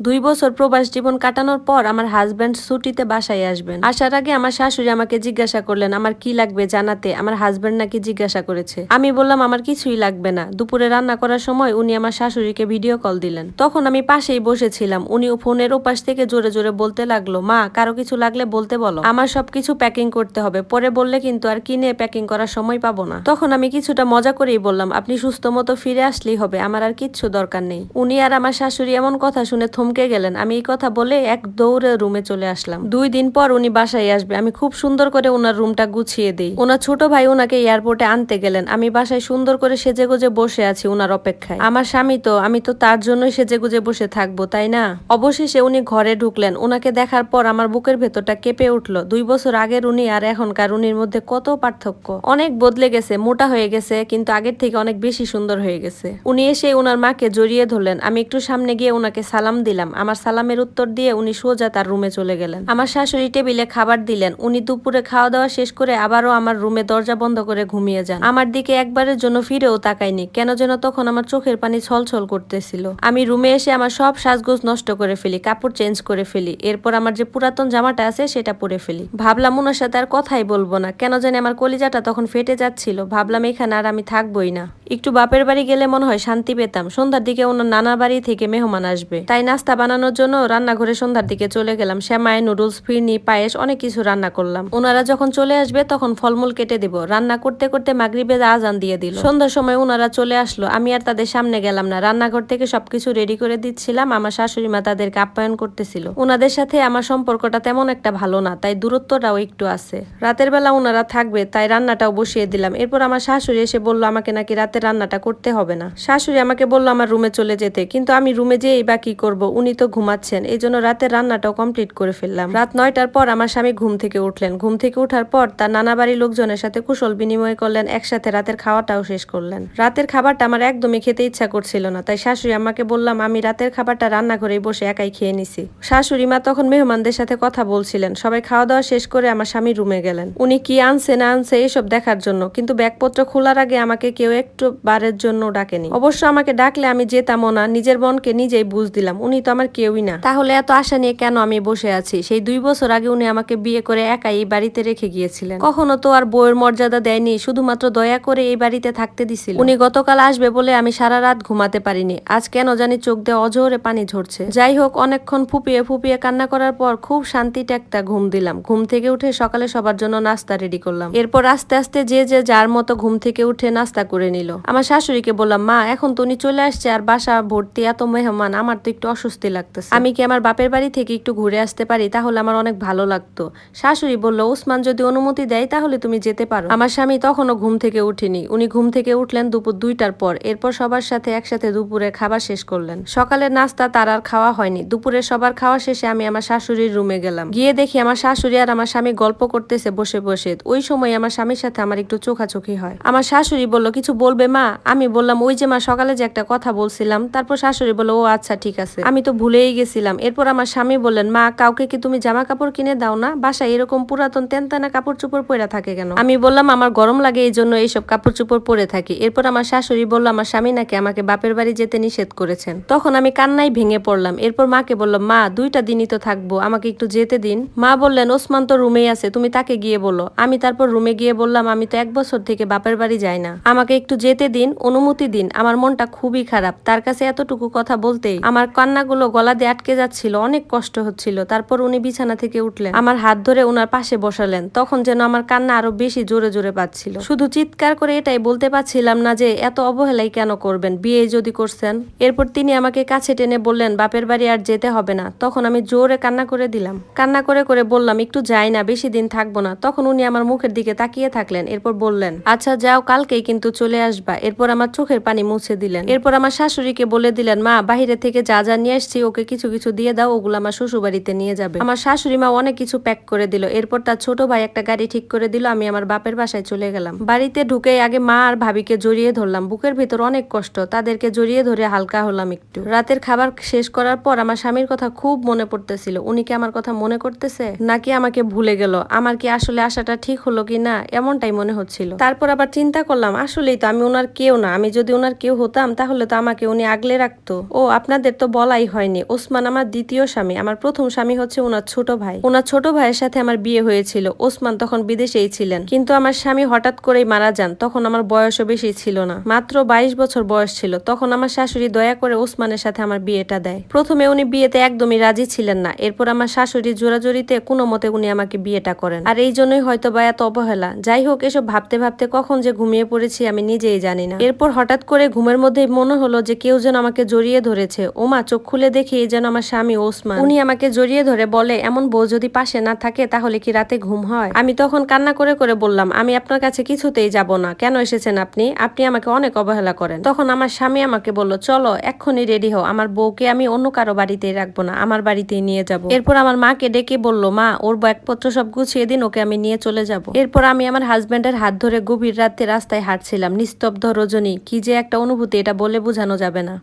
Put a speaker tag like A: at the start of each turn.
A: দুই বছর প্রবাস জীবন কাটানোর পর আমার হাজব্যান্ড ছুটিতে বাসায় আসবেন। আসার আগে আমার শাশুড়ি আমাকে জিজ্ঞাসা করলেন, আমার কি লাগবে জানাতে? আমার হাজব্যান্ড নাকি জিজ্ঞাসা করেছে। আমি বললাম, আমার কিছুই লাগবে না। দুপুরে রান্না করার সময় উনি আমার শাশুড়িকে ভিডিও কল দিলেন। তখন আমি পাশেই বসেছিলাম। উনি ফোনের ওপাশ থেকে জোরে জোরে বলতে লাগল, মা, কারও কিছু লাগলে বলতে বলো। আমার সবকিছু প্যাকিং করতে হবে। পরে বললে কিন্তু আর কিনে প্যাকিং করার সময় পাবো না। তখন আমি কিছুটা মজা করেই বললাম, আপনি সুস্থ মতো ফিরে আসলেই হবে। আমার আর কিচ্ছু দরকার নেই। উনি আর আমার শাশুড়ি এমন কথা শুনে থমকে গেলেন। আমি এই কথা বলে এক দৌড়ে রুমে চলে আসলাম। দুই দিন পর উনি বাসায় আসবে। আমি খুব সুন্দর করে ওনার রুমটা গুছিয়ে দিই। ওনার ছোট ভাই ওনাকে এয়ারপোর্টে আনতে গেলেন। আমি বাসায় সুন্দর করে সেজে গুজে বসে আছি ওনার অপেক্ষায়। আমার স্বামী তো, আমি তো তার জন্যই সেজে গুজে বসে থাকব, তাই না? অবশেষে উনি ঘরে ঢুকলেন। ওনাকে দেখার পর আমার বুকের ভেতরটা কেঁপে উঠল। দুই বছর আগের উনি আর এখনকার উনির মধ্যে কত পার্থক্য। অনেক বদলে গেছে, মোটা হয়ে গেছে, কিন্তু আগের থেকে অনেক বেশি সুন্দর হয়ে গেছে। উনি এসে ওনার মাকে জড়িয়ে ধরলেন। আমি একটু সামনে গিয়ে ওনাকে সালাম দিলাম। আমার সালামের উত্তর দিয়ে উনি সোজা তার রুমে চলে গেলেন। আমার শাশুড়ি টেবিলে খাবার দিলেন। উনি দুপুরে খাওয়া দাওয়া শেষ করে আবারও আমার রুমে দরজা বন্ধ করে ঘুমিয়ে যান। আমার দিকে একবারের জন্য ফিরেও তাকায়নি, কেন যেন তখন আমার চোখের পানি ছলছল করতেছিল। আমি রুমে এসে আমার সব সাজগোজ নষ্ট করে ফেলি, কাপড় চেঞ্জ করে ফেলি, এরপর আমার যে পুরাতন জামাটা আছে সেটা পরে ফেলি। ভাবলাম ওনার সাথে আর কথাই বলব না, কেন জানি আমার কলিজাটা তখন ফেটে যাচ্ছিল। ভাবলাম এখানে আর আমি থাকবোই না। একটু বাপের বাড়ি গেলে মনে হয় শান্তি পেতাম, সন্ধ্যার দিকে ওনার নানা বাড়ি থেকে মেহমান আসবে। তাই নাস্তা বানানোর জন্য রান্নাঘরে সন্ধ্যার দিকে চলে গেলাম। শ্যামাই নুডলস, ফিরনি, পায়েস, অনেক কিছু রান্না করলাম। ওনারা যখন চলে আসবে, তখন ফলমূল কেটে দিব। রান্না করতে করতে মাগরিবে আজান দিয়ে দিল। সন্ধ্যার সময় ওনারা চলে আসলো। আমি আর তাদের সামনে গেলাম না। রান্নাঘর থেকে সবকিছু রেডি করে দিচ্ছিলাম। আমার শাশুড়ি মা তাদেরকে আপ্যায়ন করতেছিল। ওনাদের সাথে আমার সম্পর্কটা তেমন একটা ভালো না, তাই দূরত্বটাও একটু আছে। রাতের বেলা ওনারা থাকবে, তাই রান্নাটাও বসিয়ে দিলাম। এরপর আমার শাশুড়ি এসে বলল, আমাকে নাকি রাতে রান্নাটা করতে হবে না। শাশুড়ি আমাকে বলল, আমার রুমে চলে যেতে। কিন্তু আমি রুমে যেয়েই বা কি করব? উনি তো ঘুমাচ্ছেন, এই জন্য রাতের রান্নাটাও কমপ্লিট করে ফেললাম। রাত নয়টার পর আমার স্বামী ঘুম থেকে উঠলেন। ঘুম থেকে ওঠার পর তার নানা বাড়ির লোকজনের সাথে কুশল বিনিময় করলেন, একসাথে রাতের খাওয়াটাও শেষ করলেন। রাতের খাবারটা আমার একদমই খেতে ইচ্ছা করছিল না, তাই শাশুড়ি আমাকে বললাম, আমি রাতের খাবারটা রান্নাঘরেই বসে একাই খেয়ে নিছি। শাশুড়ি মা তখন মেহমানদের সাথে কথা বলছিলেন। সবাই খাওয়া দাওয়া শেষ করে আমার স্বামী রুমে গেলেন। উনি কি আনছে না আনছে এসব দেখার জন্য, কিন্তু ব্যাগপত্র খোলার আগে আমাকে কেউ একটু বারের জন্য ডাকেনি। অবশ্য আমাকে ডাকলে আমি যেতামও না, নিজের বোনকে নিজেই বুঝ দিলাম। উনি তো আমার কেউই না। তাহলে এত আশা নিয়ে কেন আমি বসে আছি? সেই দুই বছর আগে উনি আমাকে বিয়ে করে একাই এই বাড়িতে রেখে গিয়েছিলেন। কখনো তো আর বউয়ের মর্যাদা দেয়নি শুধুমাত্র দয়া করে এই বাড়িতে থাকতে দিছিল। উনি গতকাল আসবে বলে আমি সারা রাত ঘুমাতে পারিনি। আজ কেন জানি চোখ দিয়ে অজোরে পানি ঝরছে। যাই হোক অনেকক্ষণ ফুপিয়ে ফুপিয়ে কান্না করার পর খুব শান্তিতে একটা ঘুম দিলাম। ঘুম থেকে উঠে সকালে সবার জন্য নাস্তা রেডি করলাম। এরপর আস্তে আস্তে যে যে যার মতো ঘুম থেকে উঠে নাস্তা করে নিল। আমার শাশুড়িকে বললাম মা এখন তো উনি চলে আসছে আর বাসা ভর্তি এত মেহমান আমার তো একটু অস্বস্তি লাগতেছে। আমি কি আমার বাপের বাড়ি থেকে একটু ঘুরে আসতে পারি? তাহলে আমার অনেক ভালো লাগতো। শাশুড়ি বলল, ওসমান যদি অনুমতি দেয়, তাহলে তুমি যেতে পারো। আমার স্বামী তখনও ঘুম থেকে উঠেনি। উনি ঘুম থেকে উঠলেন দুপুর দুইটার পর। এরপর সবার সাথে একসাথে দুপুরে খাবার শেষ করলেন। সকালের নাস্তা তার আর খাওয়া হয়নি। দুপুরে সবার খাওয়া শেষে আমি আমার শাশুড়ির রুমে গেলাম। গিয়ে দেখি আমার শাশুড়ি আর আমার স্বামী গল্প করতেছে বসে বসে। ওই সময় আমার স্বামীর সাথে আমার একটু চোখাচোখি হয়। আমার শাশুড়ি বলল, কিছু বলবে মা? আমি বললাম, ওই যে মা, সকালে যে একটা কথা বলছিলাম। তারপর শাশুড়ি বলল, ও আচ্ছা ঠিক আছে। আমি তো ভুলেই গেছিলাম। এরপর আমার স্বামী বললেন, মা, কাউকে কি তুমি জামা কাপড় কিনে দাও না? বাসায় এরকম পুরাতন তেনতেনা কাপড় চোপড় পরে থাকে কেন? আমি বললাম, আমার গরম লাগে এই জন্য এইসব কাপড় চোপড় পরে থাকি। এরপর আমার শাশুড়ি বলল, আমার স্বামী নাকি আমাকে বাপের বাড়ি যেতে নিষেধ করেছেন। তখন আমি কান্নাই ভেঙে পড়লাম। এরপর মাকে বললাম, মা, দুইটা দিনই তো থাকব, আমাকে একটু যেতে দিন। মা বললেন, ওসমান তো রুমেই আছে, তুমি তাকে গিয়ে বলো। আমি তারপর রুমে গিয়ে বললাম, আমি তো এক বছর থেকে বাপের বাড়ি যাই না। আমাকে একটু যেতে দিন, অনুমতি দিন। আমার মনটা খুবই খারাপ। তার কাছে এতটুকু কথা বলতেই আমার কান্নাগুলো গলা দিয়ে আটকে যাচ্ছিল, অনেক কষ্ট হচ্ছিল। তারপর উনি বিছানা থেকে উঠলেন। আমার হাত ধরে ওনার পাশে বসালেন, তখন যেন আমার কান্না আরও বেশি জোরে জোরে পাচ্ছিল। শুধু চিৎকার করে এটাই বলতে পারছিলাম না যে, এত অবহেলাই কেন করবেন? বিয়ে যদি করছেন? এরপর তিনি আমাকে কাছে টেনে বললেন, বাপের বাড়ি আর যেতে হবে না। তখন আমি জোরে কান্না করে দিলাম। কান্না করে করে বললাম, একটু যাই না, বেশি দিন থাকব না। তখন উনি আমার মুখের দিকে তাকিয়ে থাকলেন, এরপর বললেন আচ্ছা যাও, কালকেই কিন্তু চলে আসবা। এরপর আমার চোখের পানি মুছে দিলেন। এরপর আমার শাশুড়িকে বলে দিলেন, মা বাহিরে থেকে যা যা নিয়ে আসছি ওকে কিছু কিছু দিয়ে দাও, ওগুলো আমার শ্বশুর বাড়িতে নিয়ে যাবে। আমার শাশুড়ি মা অনেক কিছু প্যাক করে দিল। এরপর তার ছোট ভাই একটা গাড়ি ঠিক করে দিল, আমি আমার বাপের বাসায় চলে গেলাম। বাড়িতে ঢুকে আগে মা আর ভাবিকে জড়িয়ে ধরলাম। বুকের ভিতর অনেক কষ্ট, তাদেরকে জড়িয়ে ধরে হালকা হলাম একটু। রাতের খাবার শেষ করার পর আমার স্বামীর কথা খুব মনে পড়তেছিল। উনি কি আমার কথা মনে করতেছে? নাকি আমাকে ভুলে গেল? আমার কি আসলে আসাটা ঠিক হলো কি না? এমনটাই মনে হচ্ছিল। তারপর আবার চিন্তা করলাম, আসলেই তো আমি ওনার কেউ না। আমি যদি ওনার কেউ হতাম, তাহলে তো আমাকে উনি আগলে রাখতো। ও, আপনাদের তো বলাই হয়নি। ওসমান আমার দ্বিতীয় স্বামী। আমার প্রথম স্বামী হচ্ছে ওনার ছোট ভাই। ওনার ছোট ভাইয়ের সাথে আমার বিয়ে হয়েছিল। ওসমান তখন বিদেশেই ছিলেন। কিন্তু আমার স্বামী হঠাৎ করেই মারা যান। তখন আমার বয়সও বেশি ছিল না। মাত্র বাইশ বছর বয়স ছিল। তখন আমার শাশুড়ি দয়া করে ওসমানের সাথে আমার বিয়েটা দেয়। প্রথমে উনি বিয়েতে একদমই রাজি ছিলেন না। এরপর আমার শাশুড়ি জোরাজোরিতে কোনো মতে উনি আমাকে বিয়েটা করেন। আর এই জন্যই হয়তো বা এত অবহেলা। যাই হোক, এসব ভাবতে ভাবতে কখন যে ঘুমিয়ে পড়েছি আমি নিজেই জানি না। এরপর হঠাৎ করে ঘুমের মধ্যে মনে হলো যে কেউ যেন আমাকে জড়িয়ে ধরেছে। ওমা চোখ খুলে দেখি যেন আমার স্বামী ওসমান। উনি আমাকে জড়িয়ে ধরে বলে, এমন বউ যদি পাশে না থাকে তাহলে কি রাতে ঘুম হয়? আমি তখন কান্না করে করে বললাম, আমি আপনার কাছে কিছুতেই যাব না। কেন এসেছেন আপনি? আপনি আমাকে অনেক অবহেলা করেন। তখন আমার স্বামী আমাকে বলল, চলো, এক্ষুনি রেডি হও। আমার বউকে আমি অন্য কারও বাড়িতেই রাখব না। আমার বাড়িতেই নিয়ে যাব। এরপর আমার মাকে ডেকে বলল, মা, ওর ব্যাগপত্র সব গুছিয়ে দিন, ওকে আমি নিয়ে চলে যাব। এরপর আমি আমার হাজব্যান্ডের হাত ধরে গভীর রাতে রাস্তায় হাঁটছিলাম, নিস্তব্ধ রজনী। কি যে একটা অনুভূতি, এটা বলে বোঝানো যাবে না।